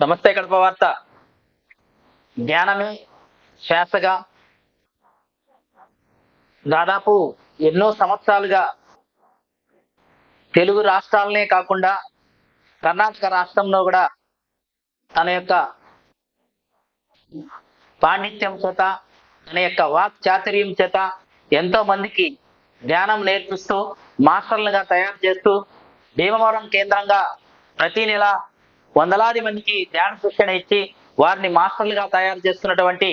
నమస్తే కడప వార్త. జ్ఞానమే శ్వాసగా దాదాపు ఎన్నో సంవత్సరాలుగా తెలుగు రాష్ట్రాలనే కాకుండా కర్ణాటక రాష్ట్రంలో కూడా తన యొక్క పాండిత్యం చేత తన యొక్క వాక్ చాతుర్యం చేత ఎంతో మందికి ధ్యానం నేర్పిస్తూ మాస్టర్లుగా తయారు చేస్తూ భీమవరం కేంద్రంగా ప్రతి నెల వందలాది మందికి ధ్యాన శిక్షణ ఇచ్చి వారిని మాస్టర్లుగా తయారు చేస్తున్నటువంటి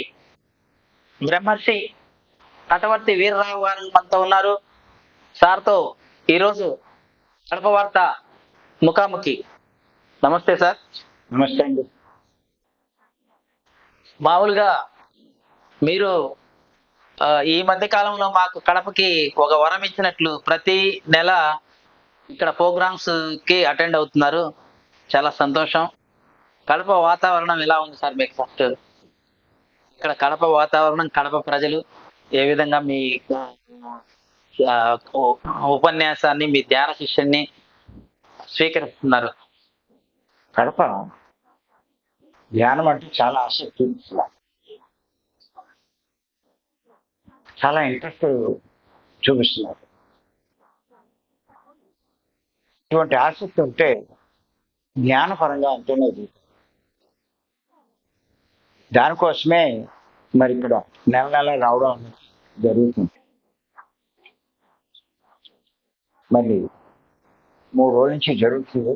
బ్రహ్మర్షి నటవర్తి వీరరావు గారు మనతో ఉన్నారు. సార్తో ఈరోజు కడప వార్త ముఖాముఖి. నమస్తే సార్. నమస్తే అండి. మామూలుగా మీరు ఈ మధ్య కాలంలో మాకు కడపకి ఒక వరం ఇచ్చినట్లు ప్రతి నెల ఇక్కడ ప్రోగ్రామ్స్కి అటెండ్ అవుతున్నారు. చాలా సంతోషం. కడప వాతావరణం ఎలా ఉంది సార్ మీకు ఫస్ట్? ఇక్కడ కడప వాతావరణం కడప ప్రజలు ఏ విధంగా మీ ఉపన్యాసాన్ని మీ ధ్యాన శిష్యుని స్వీకరిస్తున్నారు? కడప ధ్యానం అంటే చాలా ఆసక్తి చాలా ఇంట్రెస్ట్ చూపిస్తున్నారు. ఇటువంటి ఆసక్తి ఉంటే జ్ఞానపరంగా అంటేనే దానికోసమే మరి ఇక్కడ నెల నెల రావడం జరుగుతుంది. మరి మూడు రోజుల నుంచి జరుగుతుంది.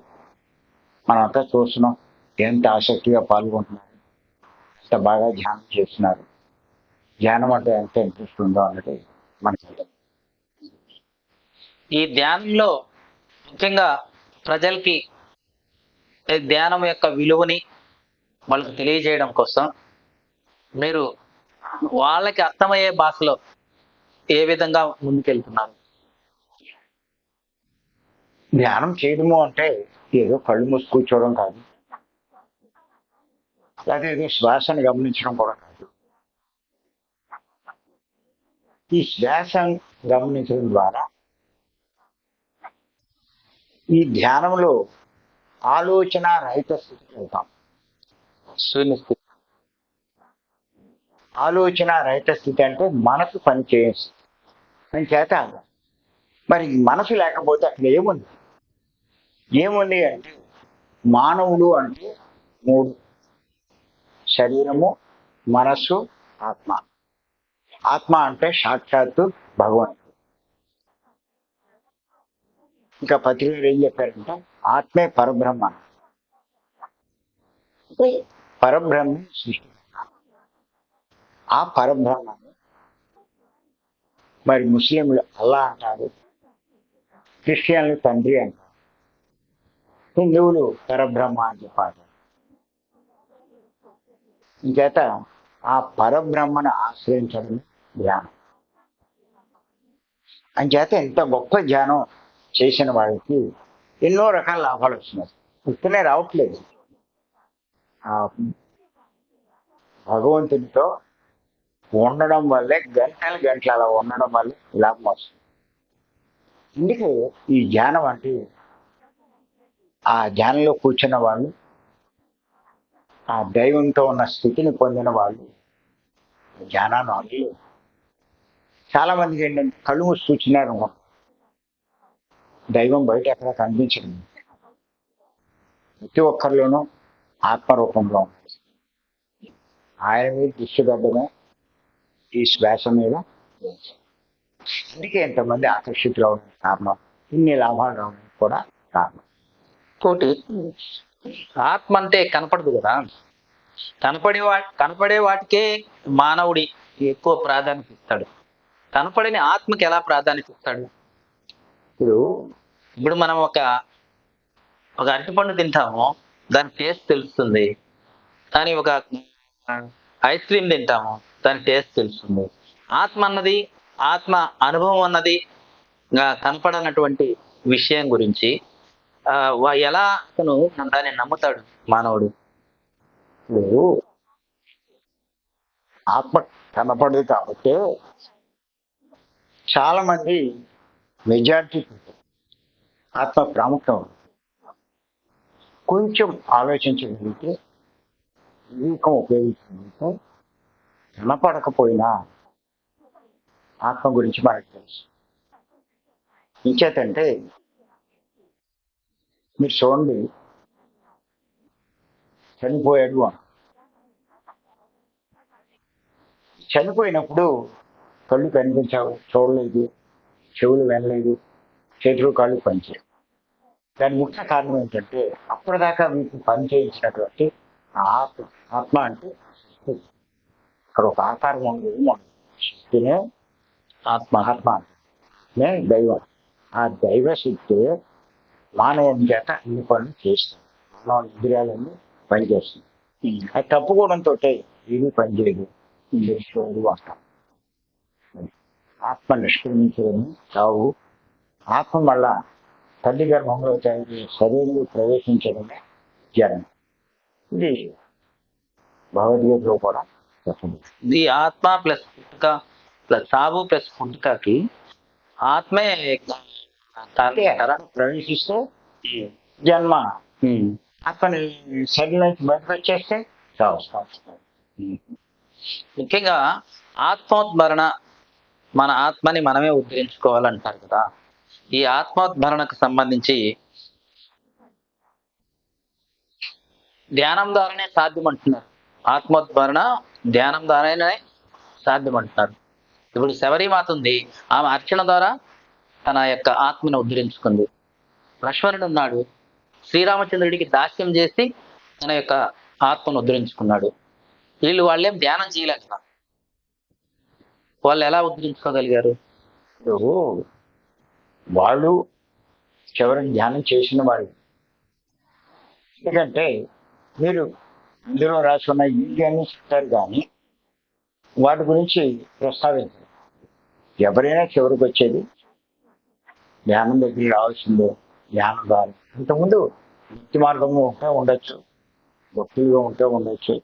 మనమంతా చూస్తున్నాం ఎంత ఆసక్తిగా పాల్గొంటున్నారు ఎంత బాగా ధ్యానం చేస్తున్నారు ధ్యానం అంటే ఎంత ఇంట్రెస్ట్ ఉందో అన్నది మనకి ఈ ధ్యానంలో ముఖ్యంగా ప్రజలకి ధ్యానం యొక్క విలువని వాళ్ళకి తెలియజేయడం కోసం మీరు వాళ్ళకి అర్థమయ్యే భాషలో ఏ విధంగా ముందుకెళ్తున్నారు? ధ్యానం చేయడము అంటే ఏదో కళ్ళు మూసి కూర్చోవడం కాదు. లేదా ఏదో శ్వాసను గమనించడం కూడా కాదు. ఈ శ్వాసను గమనించడం ద్వారా ఈ ధ్యానంలో ఆలోచన రహిత స్థితికి వెళ్తాం. శూన్య స్థితి ఆలోచన రహిత స్థితి అంటే మనసు పని చేసి అని చేత మరి మనసు లేకపోతే అక్కడ ఏముంది? ఏముంది అంటే మానవుడు అంటే మూడు. శరీరము మనస్సు ఆత్మ. ఆత్మ అంటే సాక్షాత్తు భగవంతుడు ఇంకా పత్రికలు ఏం చెప్పారంటే? ఆత్మే పరబ్రహ్మ. పరబ్రహ్మ సృష్టి. ఆ పరబ్రహ్మాన్ని మరి ముస్లింలు అల్లా అంటారు. క్రిస్టియన్లు తండ్రి అంటారు. హిందువులు పరబ్రహ్మ అని చెప్పారు ఇంచేత ఆ పరబ్రహ్మను ఆశ్రయించడం ధ్యానం. అంచేత ఇంత గొప్ప ధ్యానం చేసిన వాళ్ళకి ఎన్నో రకాల లాభాలు వస్తున్నాయి పుట్టునే రావట్లేదు. భగవంతునితో ఉండడం వల్లే గంటలు గంటలు అలా ఉండడం వల్ల లాభం వస్తుంది. అందుకే ఈ ధ్యానం అంటే ఆ ధ్యానంలో కూర్చున్న వాళ్ళు ఆ దైవంతో ఉన్న స్థితిని పొందిన వాళ్ళు ధ్యానాన్ని అందులో చాలా మందికి ఏంటంటే కళ్ళు మూసి కూర్చున్నారు దైవం బయట ఎక్కడ కనిపించడం ప్రతి ఒక్కరిలోనూ ఆత్మరూపంలో ఉంది ఆయన మీద దృష్టి పెట్టడమే ఈ శ్వాస మీద అందుకే ఎంతమంది ఆకర్షితులు అవడానికి కారణం ఇన్ని లాభాలు రావడానికి కూడా కారణం. ఇంకోటి ఆత్మ అంటే కనపడదు కదా. కనపడే వా కనపడే వాటికే మానవుడి ఎక్కువ ప్రాధాన్యత ఇస్తాడు. కనపడని ఆత్మకి ఎలా ప్రాధాన్యత ఇస్తాడు? ఇప్పుడు ఇప్పుడు మనం ఒక ఒక అరటిపండు తింటాము దాని టేస్ట్ తెలుస్తుంది. కానీ ఒక ఐస్ క్రీమ్ తింటాము దాని టేస్ట్ తెలుస్తుంది. ఆత్మ అన్నది ఆత్మ అనుభవం అన్నది కనపడనటువంటి విషయం గురించి ఎలా అతను దాన్ని నమ్ముతాడు మానవుడు? ఆత్మ కనపడదు కాబట్టి చాలా మంది మెజారిటీ ఆత్మ ప్రాముఖ్యం కొంచెం ఆలోచించగలిగితే వివేకం ఉపయోగించగలిగితే. కనపడకపోయినా ఆత్మ గురించి మనకు తెలుసు. ఇంచేతంటే మీరు చూడండి చనిపోయాడు చనిపోయినప్పుడు కళ్ళు కనిపించావు చూడలేదు చెవులు వినలేదు. చేతులు కాళ్ళు పనిచేయవు. దాని ముఖ్య కారణం ఏంటంటే అప్పటిదాకా మీకు పని చేయించినటువంటి ఆత్మ ఆత్మ అంటే శక్తి. ఇక్కడ ఒక ఆకారం ఉండదు మనం శక్తినే ఆత్మ ఆత్మ అంటే దైవం. ఆ దైవ శక్తి మానవం చేత అన్ని పనులు చేస్తుంది. మానవ ఇంద్రియాలన్నీ పనిచేస్తుంది. అది తప్పుకోవడంతో ఇది పనిచేయదు నిష్క్రమించదు అంటాం ఆత్మ నిష్క్రమించడం చావు. ఆత్మ మళ్ళా తల్లి గర్భంలో తయారు శరీరంలో ప్రవేశించడమే జనం ఇది భగవద్గీతలో కూడా చెప్పండి ఈ ఆత్మ ప్లస్ పుట్టుక ప్లస్ సాగు ప్లస్ పుట్టుకకి ఆత్మే? ప్రవేశిస్తే జన్మ. ఆత్మని శరీరం నుంచి బయటకు వచ్చేస్తే ముఖ్యంగా ఆత్మోద్భరణ మన ఆత్మని మనమే ఉద్ధరించుకోవాలంటారు కదా. ఈ ఆత్మోద్భరణకు సంబంధించి ధ్యానం ద్వారానే సాధ్యం అంటున్నారు ఆత్మోద్భరణ ధ్యానం ద్వారానే సాధ్యమంటున్నారు. ఇప్పుడు శబరిమాత ఉంది. ఆమె అర్చన ద్వారా తన యొక్క ఆత్మను ఉద్ధరించుకుంది. లక్ష్మణుడు ఉన్నాడు. శ్రీరామచంద్రుడికి దాస్యం చేసి తన యొక్క ఆత్మను ఉద్ధరించుకున్నాడు. వీళ్ళు వాళ్ళేం ధ్యానం చేయలేక వాళ్ళు ఎలా ఉద్ధరించుకోగలిగారు? వాళ్ళు చివరికి ధ్యానం చేసిన వాళ్ళు ఎందుకంటే మీరు ఇందులో రాసుకున్న ఈగాన్ని చెప్తారు కానీ వాటి గురించి ప్రస్తావించారు. ఎవరైనా చివరికి వచ్చేది ధ్యానం దగ్గర రావాల్సిందే ధ్యానం ద్వారా ఇంతకుముందు భక్తి మార్గంలో ఉంటే ఉండొచ్చు భక్తులుగా ఉంటే ఉండొచ్చు.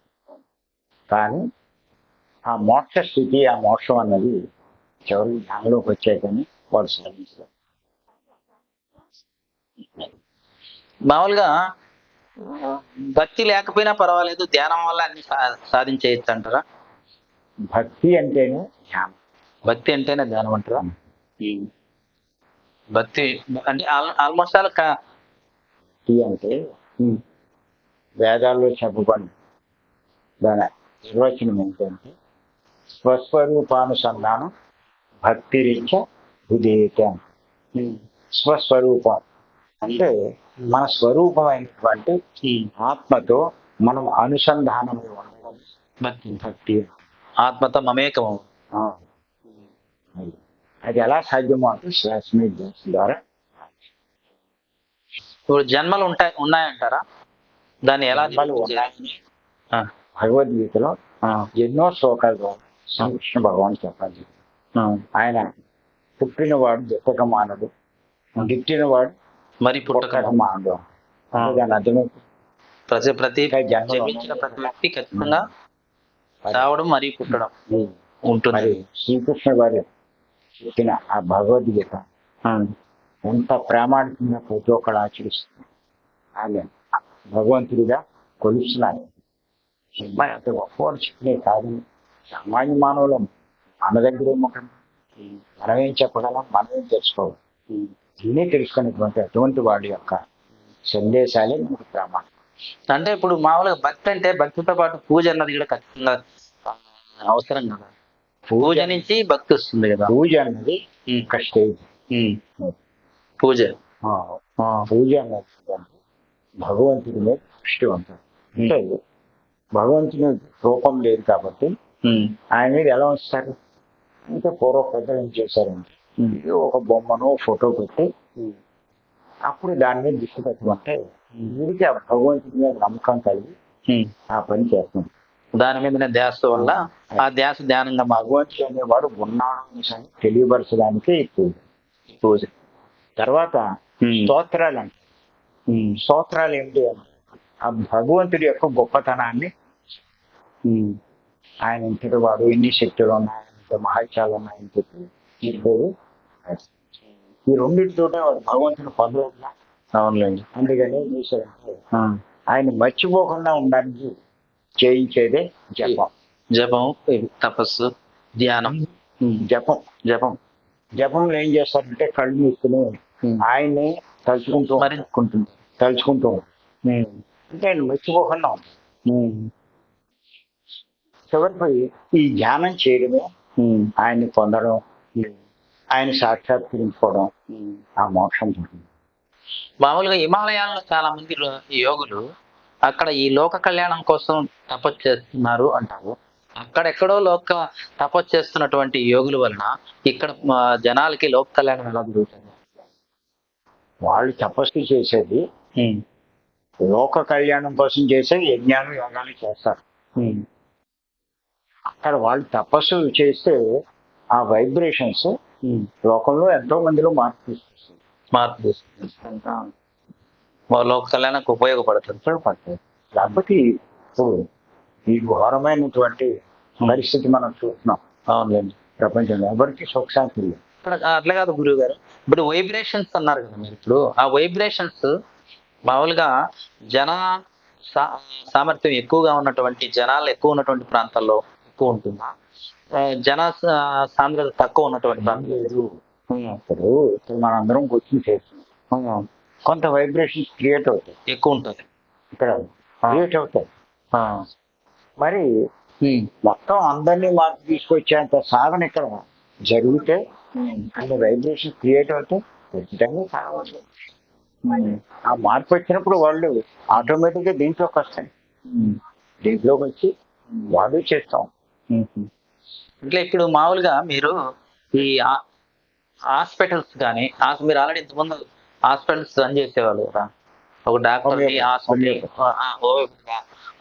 కానీ ఆ మోక్ష స్థితి ఆ మోక్షం అన్నది చివరికి ధ్యానంలోకి వచ్చాకని వాడు సాధించారు మామూలుగా భక్తి లేకపోయినా పర్వాలేదు ధ్యానం వల్ల అన్ని సాధించేయచ్చు అంటారా? భక్తి అంటేనే ధ్యానం. భక్తి అంటేనే ధ్యానం అంటారా? భక్తి అంటే ఆల్మోస్ట్ ఆల్ క- భక్తి అంటే వేదాల్లో చెప్పబడి దాని నిర్వచనం ఏంటంటే స్వస్వరూపానుసంధానం భక్తి రీత్యా హృదయతే స్వస్వరూపం అంటే మన స్వరూపమైనటువంటి ఆత్మతో మనం అనుసంధానం భక్తి. భక్తి. ఆత్మతో మమేకం. అది ఎలా సాధ్యమో అంటే శ్వాస ద్వారా ఇప్పుడు జన్మలు ఉంటాయి ఉన్నాయంటారా? దాన్ని ఎలా భగవద్గీతలో ఎన్నో శ్లోకాలు ద్వారా శ్రీకృష్ణ భగవాన్ చెప్పాలి. ఆయన పుట్టినవాడు దుఃఖక మానడు గిట్టినవాడు మరి పుట్టక అర్థం ప్రతి జన్మించిన ప్రతి వ్యక్తి ఖచ్చితంగా చావడం మరియు పుట్టడం ఉంటుంది. శ్రీకృష్ణ వారు చెప్పిన ఆ భగవద్గీత ఎంత ప్రామాణికంగా ప్రతి ఒక్కడు ఆచరిస్తుంది ఆయన భగవంతుడిగా కొలుస్తున్నారు. అంత గొప్పవాడు చెప్పినే కాదు. సామాన్య మానవులం మన దగ్గర ఏమొక మనం ఏం చెప్పగలం మనం ఏం తెలుసుకోవాలి? ఇవన్నీ తెలుసుకున్నటువంటి అటువంటి వాడి యొక్క సందేశాలే మనకు ప్రామాణికం అంటే ఇప్పుడు మామూలుగా భక్తి అంటే భక్తితో పాటు పూజ అన్నది కూడా ఖచ్చితంగా అవసరం కదా. పూజ. నుంచి భక్తి వస్తుంది కదా. పూజ అన్నది ఒక స్టేజ్. పూజ. పూజ అన్నది భగవంతుడి మీద దృష్టి ఉంటుంది. అంటే భగవంతుని రూపం లేదు కాబట్టి ఆయన మీద ఎలా వస్తారు ఇంకా పూర్వ పెద్దలు ఏం చేశారంటే ఉమ్, ఇది ఒక బొమ్మను ఫోటో పెట్టి అప్పుడు దాని మీద దృష్టి పెట్టమంటే వీడికి ఆ భగవంతుడి మీద నమ్మకం కలిగి. ఆ పని చేస్తుంది దాని మీదనే ధ్యాస వల్ల ఆ ధ్యాస ధ్యానంగా భగవంతుడు అనేవాడు ఉన్నాడు తెలియపరచడానికి పూజ పూజ తర్వాత స్తోత్రాలు అంటే స్తోత్రాలు ఏంటి అంటే ఆ భగవంతుడి యొక్క గొప్పతనాన్ని ఆయన ఇంతటి వాడు ఎన్ని శక్తులు ఉన్నాయి ఇంత మహాత్యాలు ఉన్నాయని చెప్పి చెప్పేది. ఈ రెండింటితోటే వాడు భగవంతుని పొందలేదు అవునులేండి అందుకని ఆ, ఆయన మర్చిపోకుండా ఉండడానికి చేయించేదే జపం. జపం తపస్సు ధ్యానం. జపం జపం. జపంలో ఏం చేస్తారంటే కళ్ళు మూసుకుని. ఆయన్ని తలుచుకుంటూ స్మరించుకుంటుంది తలుచుకుంటూ అంటే ఆయన మర్చిపోకుండా చివరికి ఈ ధ్యానం చేయడమే ఆయన్ని పొందడం. ఆయన సాక్షాత్కరించుకోవడం. ఆ మోక్షం ఉంటుంది మామూలుగా హిమాలయాల్లో చాలా మంది యోగులు అక్కడ ఈ లోక కళ్యాణం కోసం తపస్సు చేస్తున్నారు అంటారు. అక్కడెక్కడో లోక తపస్సు చేస్తున్నటువంటి యోగుల వలన ఇక్కడ జనాలకి లోక కళ్యాణం ఎలా జరుగుతుంది? వాళ్ళు తపస్సు చేసేది లోక కళ్యాణం కోసం చేసేది యజ్ఞానం యోగాలు చేస్తారు. అక్కడ వాళ్ళు తపస్సు చేస్తే ఆ వైబ్రేషన్స్. లోకంలో ఎంతో మందిలో మార్పు తీసుకొస్తుంది. మార్పు తీసుకుంటుంది. మా లోక కళ్యాణానికి ఉపయోగపడుతుంది. ఉపయోగపడతాయి కాబట్టి ఇప్పుడు ఈ ఘోరమైనటువంటి పరిస్థితి మనం చూస్తున్నాం. అవునులేండి. ప్రపంచంలో ఎవరికి సుఖశాంతి లేదు. అట్లా కాదు గురువు గారు ఇప్పుడు వైబ్రేషన్స్ అన్నారు కదా మీరు ఇప్పుడు. ఆ వైబ్రేషన్స్ మామూలుగా జన సామర్థ్యం ఎక్కువగా ఉన్నటువంటి జనాలు ఎక్కువ ఉన్నటువంటి ప్రాంతాల్లో ఎక్కువ ఉంటుందా? జన సాంద్రత తక్కువ ఉన్నటువంటి ప్రాంతాల్లో లేదు. ఇప్పుడు ఇప్పుడు మనందరం కూర్చొని చేస్తున్నాం. కొంత వైబ్రేషన్స్ క్రియేట్ అవుతాయి. ఎక్కువ ఉంటుంది ఇక్కడ క్రియేట్ అవుతాయి. మరి. మొత్తం అందరినీ మార్పు తీసుకొచ్చేంత సాధన ఇక్కడ జరిగితే అన్ని వైబ్రేషన్ క్రియేట్ అవుతాయి. ఖచ్చితంగా కావచ్చు ఆ మార్పు వచ్చినప్పుడు వాళ్ళు ఆటోమేటిక్గా దీంట్లోకి వస్తాయి. దీంట్లోకి వచ్చి వాళ్ళు చేస్తాం. ఇట్లా ఇప్పుడు మామూలుగా మీరు ఈ హాస్పిటల్స్ కానీ మీరు ఆల్రెడీ ఇంతకుముందు హాస్పిటల్స్ రన్ చేసేవాళ్ళు కదా. ఒక డాక్టర్. హాస్పిటల్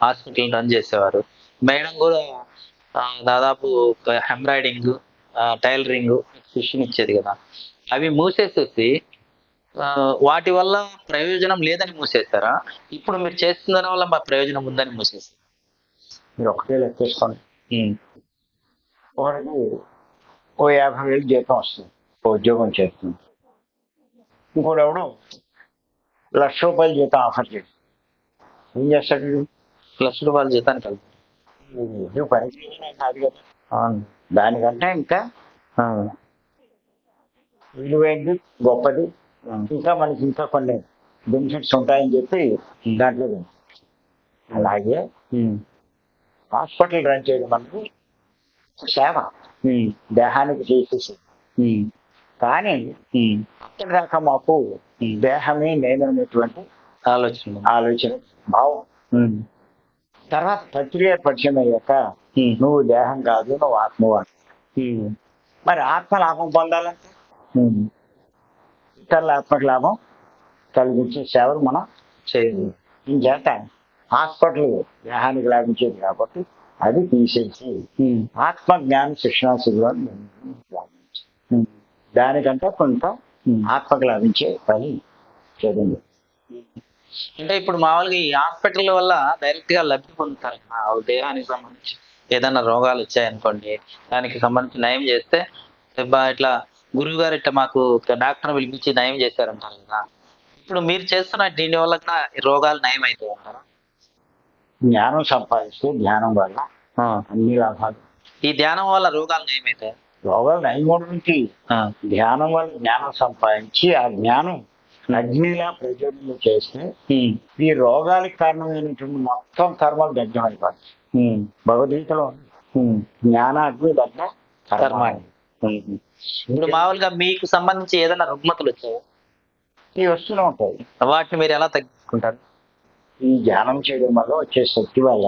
హాస్పిటల్ రన్ చేసేవారు. మేడం కూడా దాదాపు ఎంబ్రాయిడింగ్ టైలరింగ్ ఫిషింగ్ ఇచ్చేది కదా. అవి మూసేసేసి వాటి వల్ల ప్రయోజనం లేదని మూసేస్తారా ఇప్పుడు మీరు చేస్తున్న వల్ల మా ప్రయోజనం ఉందని మూసేస్తారు మీరు ఒకటే లెక్కేసుకోండి ఒకరికి ఓ యాభై వేలు జీతం వస్తుంది ఉద్యోగం చేస్తుంది. ఇంకోటి ఎవడు లక్ష రూపాయల జీతం ఆఫర్ చేస్తుంది ఏం చేస్తాడు? లక్ష రూపాయల జీతానికి నువ్వు పని చేయడమే కాదు కదా. దానికంటే ఇంకా విలువైనది గొప్పది. ఇంకా మనకి ఇంకా కొన్ని బెనిఫిట్స్ ఉంటాయని చెప్పి దాంట్లో. అలాగే హాస్పిటల్ రన్ చేయడం మనకి సేవ దేహానికి చేసేసి కానీ దాకా మాకు దేహమే నేను అనేటువంటి ఆలోచన. ఆలోచన భావం. తర్వాత ప్రక్రియ పరిచయం అయ్యాక నువ్వు దేహం కాదు నువ్వు ఆత్మవా మరి ఆత్మ లాభం పొందాలంటే? ఇతరుల ఆత్మకు లాభం కలిగించే సేవలు మనం చేయాలి ఇంచేత హాస్పిటల్ దేహానికి లాభించేది కాబట్టి అది తీసేసి ఆత్మ జ్ఞాన శిక్షణ శిబిరం లాభించి దానికంటే కొంత ఆత్మకు లాభించే పని చేయండి అంటే ఇప్పుడు మామూలుగా ఈ హాస్పిటల్ వల్ల డైరెక్ట్గా లబ్ధి పొందుతారు. దేహానికి సంబంధించి ఏదైనా రోగాలు వచ్చాయనుకోండి దానికి సంబంధించి నయం చేస్తే ఇట్లా గురువు గారు ఇట్లా మాకు డాక్టర్ పిలిపించి నయం చేశారంటారు కదా. ఇప్పుడు మీరు చేస్తున్న దీని వల్ల రోగాలు నయం అవుతాయి అంటారా జ్ఞానం సంపాదిస్తే ధ్యానం వల్ల అన్ని లాభాలు. ఈ ధ్యానం వల్ల రోగాలు నయం అవుతాయి రోగాలు నయమూడానికి ధ్యానం వల్ల జ్ఞానం సంపాదించి ఆ జ్ఞానం అగ్నిలా ప్రజ్వలన చేస్తే ఈ రోగాలకు కారణమైనటువంటి మొత్తం కర్మలు దగ్ధం అయిపోతాయి భగవద్గీతలో ఉంది. జ్ఞానాగ్ని దగ్ధ కర్మాణి ఇప్పుడు మామూలుగా మీకు సంబంధించి ఏదైనా రుగ్మతలు వచ్చాయి? ఇవి వస్తూనే ఉంటాయి. వాటిని మీరు ఎలా తగ్గించుకుంటారు? ఈ ధ్యానం చేయడం వల్ల వచ్చే శక్తి వల్ల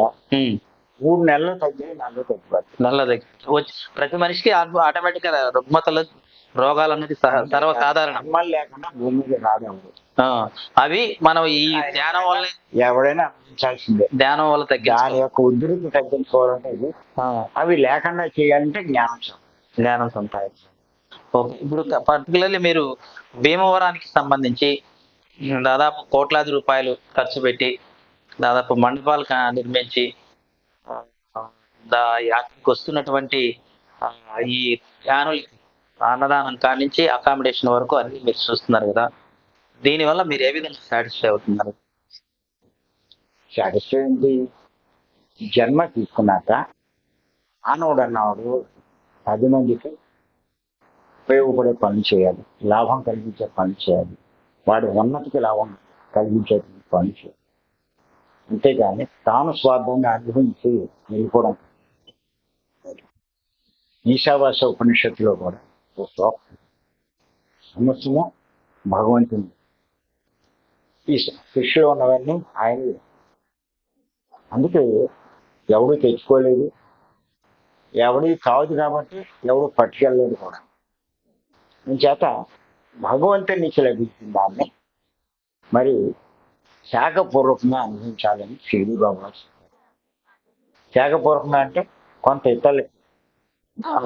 మూడు నెలలు తగ్గి నెలలు తగ్గిపోతాయి నల్లది వచ్చి ప్రతి మనిషికి ఆటోమేటిక్గా రుగ్మతలు రోగాలు అనేది సర్వసాధారణం. లేకుండా భూమి మీద రాగలదు ఆ, అవి మనం ఈ ధ్యానం వల్ల ఎవడైనా అందించాల్సిందే. ధ్యానం వల్ల దాని తగ్గించాలి యొక్క ఉధృతి తగ్గించుకోవాలంటే అవి లేకుండా చేయాలంటే జ్ఞానం. జ్ఞానం సంపాదించాలి. ఓకే. ఇప్పుడు పర్టికులర్లీ మీరు భీమవరానికి సంబంధించి దాదాపు కోట్లాది రూపాయలు ఖర్చు పెట్టి దాదాపు మండపాలు నిర్మించి దా వస్తున్నటువంటి ఈ యానుల్ అన్నదానం కాడి నుంచి అకామిడేషన్ వరకు అన్ని మీరు చూస్తున్నారు కదా. దీనివల్ల మీరు ఏ విధంగా సాటిస్ఫై అవుతున్నారు? సాటిస్ఫై ఏంటి జన్మ తీసుకున్నాక ఆనవుడు అన్నవాడు పది మందికి ఉపయోగపడే పనులు చేయాలి. లాభం కలిగించే పనులు చేయాలి. వాడి ఉన్నతికి లాభం కలిగించేటువంటి పని చేయాలి అంతేగాని తాను స్వార్థంగా అనుభవించి వెళ్ళిపోవడం ఈశావాస ఉపనిషత్తులో కూడా ఒక శ్లోకం. సమస్తము భగవంతుని. ఈ సృష్టిలో ఉన్నవన్నీ ఆయన అందుకే ఎవడు తెచ్చుకోలేదు. ఎవడి కావదు కాబట్టి ఎవడు పట్టుకెళ్ళలేదు కూడా. చేత భగవంతుని నుంచి లభించిన దాన్ని మరి త్యాగపూర్వకంగా అనుభవించాలని షిరిడి బాబా. త్యాగపూర్వకంగా అంటే కొంత ఇతరులు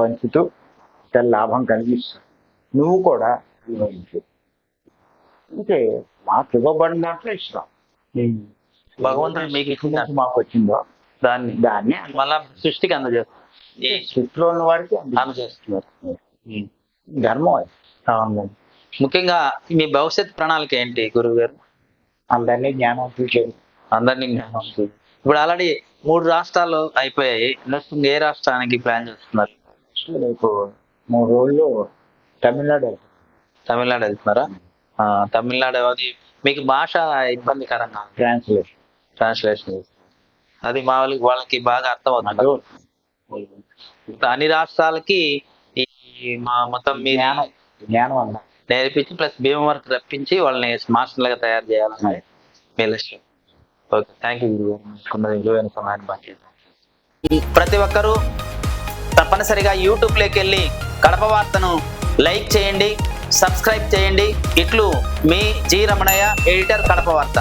పంచుతూ ఇతర లాభం కలిగిస్తుంది నువ్వు కూడా నిర్వహించు అంటే మాకు ఇవ్వబడిన దాంట్లో ఇష్టం. భగవంతుడు మీకు ఇచ్చిన మాకు వచ్చిందో దాన్ని దాన్ని మళ్ళా సృష్టికి అందజేస్తారు. ఈ స్థితిలో ఉన్న వారికి అంది- అందజేస్తున్నారు. ధర్మం అది. అవును. ముఖ్యంగా మీ భవిష్యత్ ప్రణాళిక ఏంటి గురువు గారు అందరినీ జ్ఞానం చూసేది అందరినీ జ్ఞానం చేయండి. ఇప్పుడు ఆల్రెడీ మూడు రాష్ట్రాలు అయిపోయాయి. నెక్స్ట్ ఏ రాష్ట్రానికి ప్లాన్ చేస్తున్నారు? రేపు మూడు రోజులు తమిళనాడు. తమిళనాడు వెళ్తున్నారా? తమిళనాడు అది మీకు భాష ఇబ్బందికరంగా ట్రాన్స్లేషన్ ట్రాన్స్లేషన్ అది మా వాళ్ళకి వాళ్ళకి బాగా అర్థం అవుతుంది అన్ని రాష్ట్రాలకి ఈ మా మొత్తం మీ జ్ఞానం. జ్ఞానం అన్న. నేర్పించి ప్లస్ భీమవరకు రప్పించి వాళ్ళని మాస్టర్లుగా తయారు చేయాలని మీ లక్ష్యం. ఓకే థ్యాంక్ యూ విలువైన సమయాన్ని బాగా ప్రతి ఒక్కరూ తప్పనిసరిగా యూట్యూబ్లోకి వెళ్ళి కడప వార్తను లైక్ చేయండి సబ్స్క్రైబ్ చేయండి. ఇట్లు మీ జి రమణయ్య ఎడిటర్ కడప వార్త.